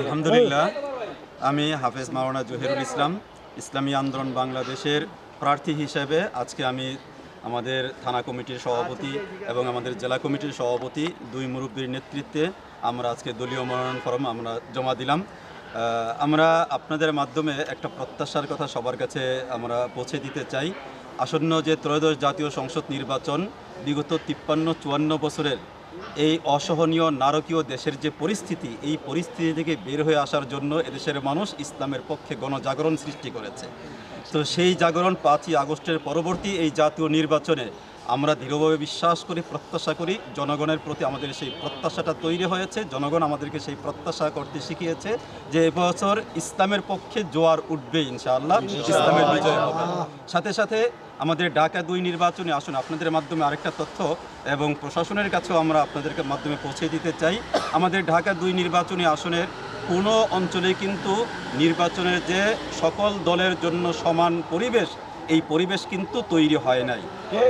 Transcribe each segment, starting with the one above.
আলহামদুলিল্লাহ। আমি হাফেজ মাওলানা জহিরুল ইসলাম, ইসলামী আন্দোলন বাংলাদেশের প্রার্থী হিসেবে আজকে আমি আমাদের থানা কমিটির সভাপতি এবং আমাদের জেলা কমিটির সভাপতি, দুই মুরব্বীর নেতৃত্বে আমরা আজকে দলীয় মনোনয়ন ফর্ম আমরা জমা দিলাম। আমরা আপনাদের মাধ্যমে একটা প্রত্যাশার কথা সবার কাছে আমরা পৌঁছে দিতে চাই। আসন্ন যে ত্রয়োদশ জাতীয় সংসদ নির্বাচন, বিগত তিপ্পান্ন চুয়ান্ন বছরের এই অসহনীয় নারকীয় দেশের যে পরিস্থিতি, এই পরিস্থিতি থেকে বের হয়ে আসার জন্য এদেশের মানুষ ইসলামের পক্ষে গণজাগরণ সৃষ্টি করেছে। তো সেই জাগরণ পাঁচই আগস্টের পরবর্তী এই জাতীয় নির্বাচনে আমরা দৃঢ়ভাবে বিশ্বাস করি প্রত্যাশা করি জনগণের প্রতি আমাদের সেই প্রত্যাশাটা তৈরি হয়েছে জনগণ আমাদেরকে সেই প্রত্যাশা করতে শিখিয়েছে যে এবছর ইসলামের পক্ষে জোয়ার উঠবে ইনশাআল্লাহ ইসলামের বিজয় হবে। সাথে সাথে আমাদের ঢাকা দুই নির্বাচনে আসুন আপনাদের মাধ্যমে আরেকটা তথ্য এবং প্রশাসনের কাছেও আমরা আপনাদেরকে মাধ্যমে পৌঁছে দিতে চাই। আমাদের ঢাকা দুই নির্বাচনী আসনের কোনো অঞ্চলে কিন্তু নির্বাচনের যে সকল দলের জন্য সমান পরিবেশ এই পরিবেশ কিন্তু তৈরি হয় নাই।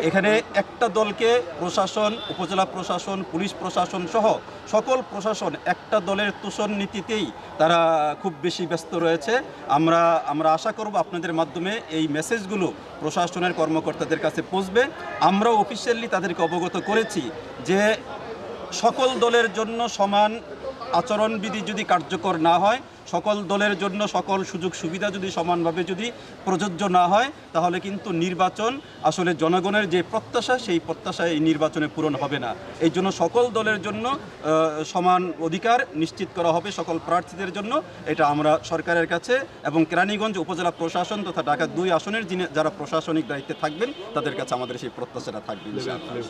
এখানে একটা দলকে প্রশাসন, উপজেলা প্রশাসন, পুলিশ প্রশাসন সহ সকল প্রশাসন একটা দলের তোষণ নীতিতেই তারা খুব বেশি ব্যস্ত রয়েছে। আমরা আমরা আশা করব আপনাদের মাধ্যমে এই মেসেজগুলো প্রশাসনের কর্মকর্তাদের কাছে পৌঁছবে। আমরা অফিসিয়ালি তাদেরকে অবগত করেছি যে সকল দলের জন্য সমান আচরণবিধি যদি কার্যকর না হয়, সকল দলের জন্য সকল সুযোগ সুবিধা যদি সমানভাবে যদি প্রযোজ্য না হয়, তাহলে কিন্তু নির্বাচন আসলে জনগণের যে প্রত্যাশা, সেই প্রত্যাশা এই নির্বাচনে পূরণ হবে না এই জন্য সকল দলের জন্য সমান অধিকার নিশ্চিত করা হবে সকল প্রার্থীদের জন্য এটা আমরা সরকারের কাছে এবং কেরানীগঞ্জ উপজেলা প্রশাসন তথা ঢাকা দুই আসনের যিনি যারা প্রশাসনিক দায়িত্বে থাকবেন, তাদের কাছে আমাদের সেই প্রত্যাশাটা থাকবে।